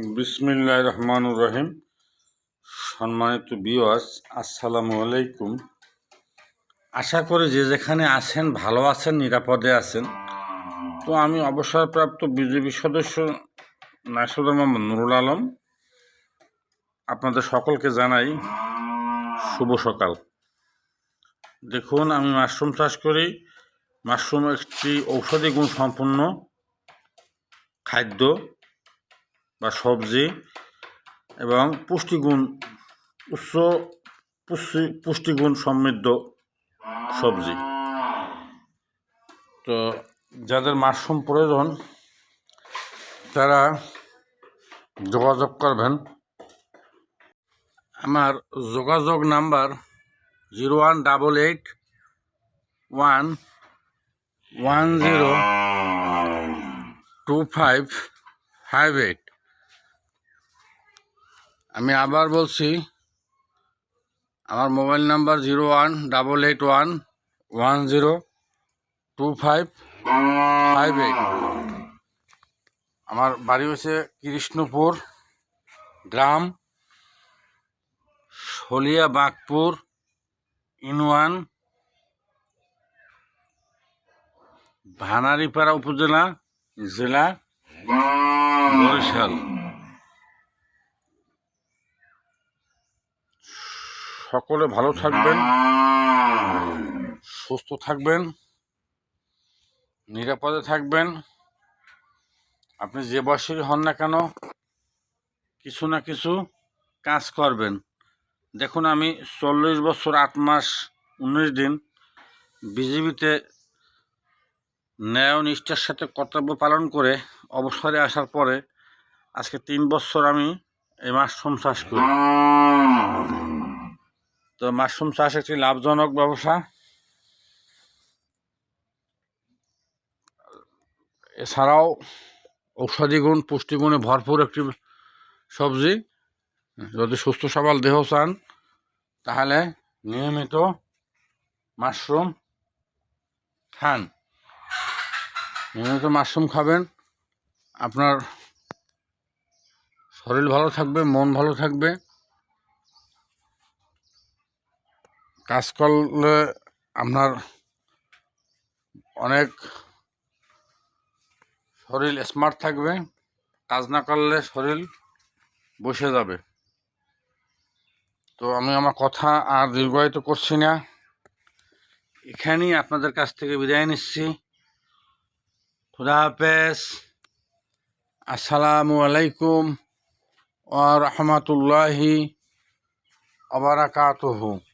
বিসমিল্লাহ রহমানুর রহিম। সম্মানিত বিওয়াস আসসালামু আলাইকুম। আশা করি যে যেখানে আছেন, ভালো আছেন, নিরাপদে আছেন। তো আমি অবসরপ্রাপ্ত বিজেপি সদস্য নাসুদুর মোহাম্মদ নুরুল আলম। আপনাদের সকলকে জানাই শুভ সকাল। দেখুন, আমি মাশরুম চাষ করি। মাশরুম একটি ঔষধি গুণ সম্পন্ন খাদ্য। বা সবজি এবং পুষ্টিগুণ, উচ্চ পুষ্টি, পুষ্টিগুণ সমৃদ্ধ সবজি। তো যাদের মাশরুম প্রয়োজন, তারা যোগাযোগ করবেন। আমার যোগাযোগ number zero one double eight one one zero two five five eight. আমি আবার বলছি, আমার mobile number zero one double eight one one zero two five five eight. আমার বাড়ি হচ্ছে কৃষ্ণপুর গ্রাম, শলিয়া বাগপুর, ইনওয়ান, ভানারিপাড়া উপজেলা, জেলা বরিশাল। সকলে ভালো থাকবেন, সুস্থ থাকবেন, নিরাপদে থাকবেন। আপনি যে বয়সেরই হন না কেন, কিছু না কিছু কাজ করবেন। দেখুন, আমি চল্লিশ বছর, আট মাস, উনিশ দিন বিজেপিতে ন্যায় নিষ্ঠার সাথে কর্তব্য পালন করে অবসরে আসার পরে আজকে তিন বছর আমি এই মাশরুম চাষ করি। তো মাশরুম চাষ একটি লাভজনক ব্যবসা। এছাড়াও ঔষধি গুণ পুষ্টিগুণে ভরপুর একটি সবজি। যদি সুস্থ সবল দেহ চান, তাহলে নিয়মিত মাশরুম খান। নিয়মিত মাশরুম খাবেন, আপনার শরীর ভালো থাকবে, মন ভালো থাকবে। কাজ করলে আপনার অনেক শরীর স্মার্ট থাকবে, কাজ না করলে শরীর বসে যাবে। তো আমি আমার কথা আর দীর্ঘায়িত করছি না। এখানেই আপনাদের কাছ থেকে বিদায় নিচ্ছি। খুদা হাফেজ। আসসালামু আলাইকুম। ওয়া রাহমাতুল্লাহি ওয়া বারাকাতুহু।